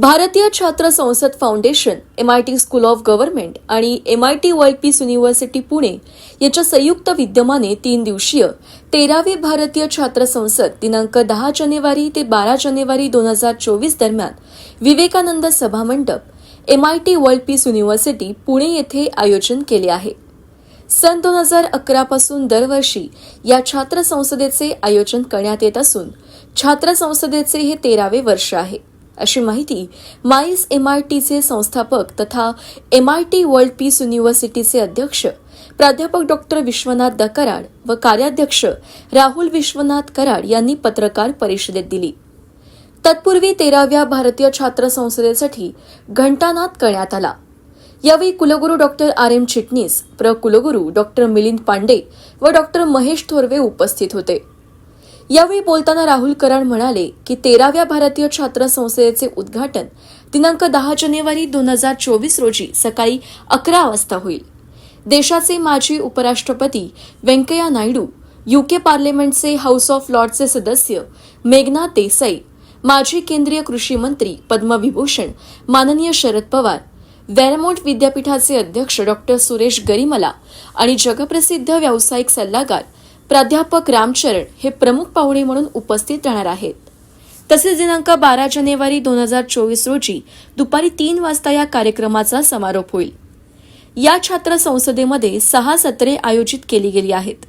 Bharatiya Chhatra Sansad foundation M I T school of government आणि M I T world peace university Pune याच्या संयुक्त विद्यमाने तीन दिवसीय तेरावी भारतीय छात्र संसद दिनांक दहा जानेवारी ते बारा जानेवारी दोन हजार चोवीस दरम्यान Vivekananda सभामंडप M I T world peace university Pune येथे आयोजन केले आहे. सन दोन हजार अकरापासून दरवर्षी या छात्र संसदेचे आयोजन करण्यात येत असून छात्र संसदेचे हे तेरावे वर्ष आहे. अशी माहिती माईस एम आय टीचे संस्थापक तथा M I T world peace युनिव्हर्सिटीचे अध्यक्ष प्राध्यापक डॉक्टर विश्वनाथ द कराड व कार्याध्यक्ष राहुल विश्वनाथ कराड यांनी पत्रकार परिषदेत दिली. तत्पूर्वी तेराव्या भारतीय छात्र संसदेसाठी घंटानाद करण्यात आला. यावेळी कुलगुरू डॉक्टर आर एम चिटणीस प्र कुलगुरू डॉक्टर मिलिंद पांडे व डॉक्टर महेश थोरवे उपस्थित होते. यावेळी बोलताना राहुल कराड म्हणाले की तेराव्या भारतीय छात्र संसदेचे उद्घाटन दिनांक दहा जानेवारी दोन हजार चोवीस रोजी सकाळी अकरा वाजता होईल. देशाचे माजी उपराष्ट्रपती व्यंकय्या नायडू युके पार्लमेंटचे हाऊस ऑफ लॉर्डचे सदस्य मेघना देसाई माजी केंद्रीय कृषी मंत्री पद्मविभूषण माननीय शरद पवार व्हॅरमोंट विद्यापीठाचे अध्यक्ष डॉक्टर सुरेश गरिमला आणि जगप्रसिद्ध व्यावसायिक सल्लागार प्राध्यापक रामचरण हे प्रमुख पाहुणे म्हणून उपस्थित राहणार आहेत. तसेच दिनांक बारा जानेवारी दोन हजार चोवीस रोजी दुपारी तीन वाजता या कार्यक्रमाचा समारोप होईल. या छात्र संसदेमध्ये सहा सत्रे आयोजित केली गेली आहेत.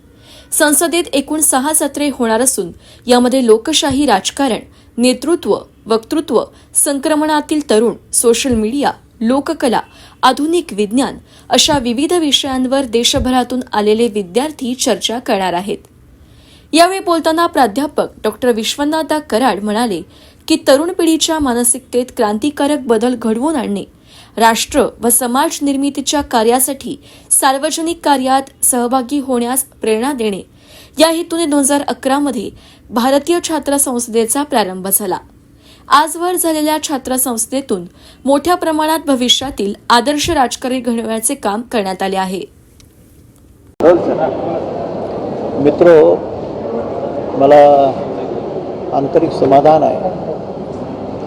संसदेत एकूण सहा सत्रे होणार असून यामध्ये लोकशाही राजकारण नेतृत्व वक्तृत्व संक्रमणातील तरुण सोशल मीडिया लोककला आधुनिक विज्ञान अशा विविध विषयांवर देशभरातून आलेले विद्यार्थी चर्चा करणार आहेत. यावेळी बोलताना प्राध्यापक डॉक्टर विश्वनाथा कराड म्हणाले की तरुण पिढीच्या मानसिकतेत क्रांतिकारक बदल घडवून आणणे राष्ट्र व समाज निर्मितीच्या कार्यासाठी सार्वजनिक कार्यात सहभागी होण्यास प्रेरणा देणे या हेतूने दोन हजार अकरामध्ये भारतीय छात्र संसदेचा प्रारंभ झाला. आजवर झालेल्या छात्रसंस्थेतून मोठ्या प्रमाणात भविष्यातील आदर्श राजकारणी घडवण्याचे काम करण्यात आले आहे. मित्रो मला आंतरिक समाधान आहे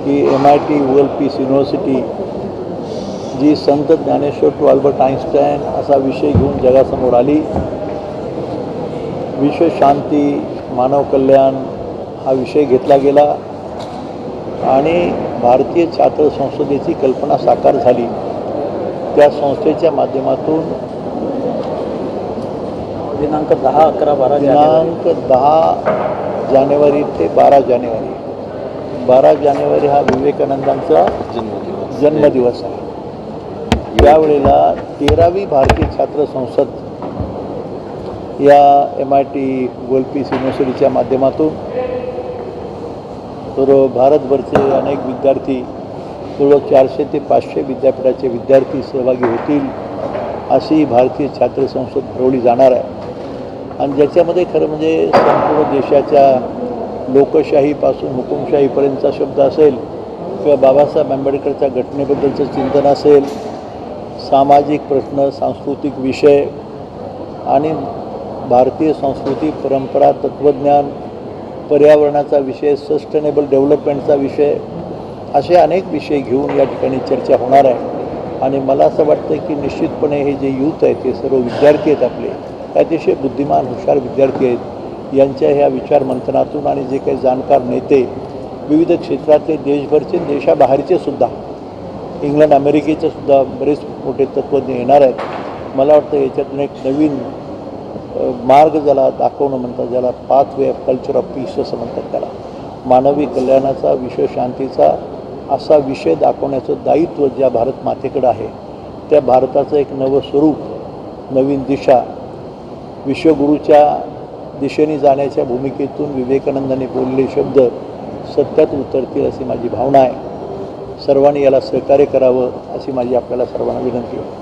की M I T world peace university G Sant Dnyaneshwar to Albert Einstein असा विषय घेऊन जगासमोर आली. विश्वशांती मानव कल्याण हा विषय घेतला गेला. आणि भारतीय छात्र संसदेची कल्पना साकार झाली. त्या संस्थेच्या माध्यमातून दिनांक दहा अकरा बारा जानेवारी. दिनांक दहा जानेवारी ते बारा जानेवारी. बारा जानेवारी हा विवेकानंदांचा जन्मदिवस. जन्मदिवस आहे. त्यावेळेला तेरावी भारतीय छात्र संसद या M I T world peace युनिव्हर्सिटीच्या माध्यमातून तर भारतभरचे अनेक विद्यार्थी जवळ चारशे ते पाचशे विद्यापीठाचे विद्यार्थी सहभागी होतील अशी भारतीय छात्र संसद भरवली जाणार आहे. आणि ज्याच्यामध्ये खरं म्हणजे संपूर्ण देशाच्या लोकशाहीपासून हुकुमशाहीपर्यंतचा शब्द असेल किंवा बाबासाहेब आंबेडकरच्या घटनेबद्दलचं चिंतन असेल सामाजिक प्रश्न सांस्कृतिक विषय आणि भारतीय संस्कृती परंपरा तत्त्वज्ञान पर्यावरणाचा विषय सस्टेनेबल डेव्हलपमेंटचा विषय असे अनेक विषय घेऊन या ठिकाणी चर्चा होणार आहे. आणि मला असं वाटतं की निश्चितपणे हे जे यूथ आहेत ते सर्व विद्यार्थी आहेत आपले अतिशय बुद्धिमान हुशार विद्यार्थी आहेत. यांच्या ह्या विचार मंथनातून आणि जे काही जाणकार नेते विविध क्षेत्रातले देशभरचे देशाबाहेरचे सुद्धा इंग्लंड अमेरिकेचे सुद्धा बरेच मोठे तत्त्वज्ञ येणार आहेत. मला वाटतं याच्यातून एक नवीन मार्ग ज्याला दाखवणं म्हणतात ज्याला path way of culture of peace असं म्हणतात त्याला. मानवी कल्याणाचा विश्वशांतीचा असा विषय दाखवण्याचं दायित्व ज्या भारत मातेकडं आहे त्या भारताचं एक नवं स्वरूप नवीन दिशा विश्वगुरूच्या दिशेने जाण्याच्या भूमिकेतून विवेकानंदाने बोललेले शब्द सत्यात उतरतील अशी माझी भावना आहे. सर्वांनी याला सहकार्य करावं अशी माझी आपल्याला सर्वांना विनंती आहे.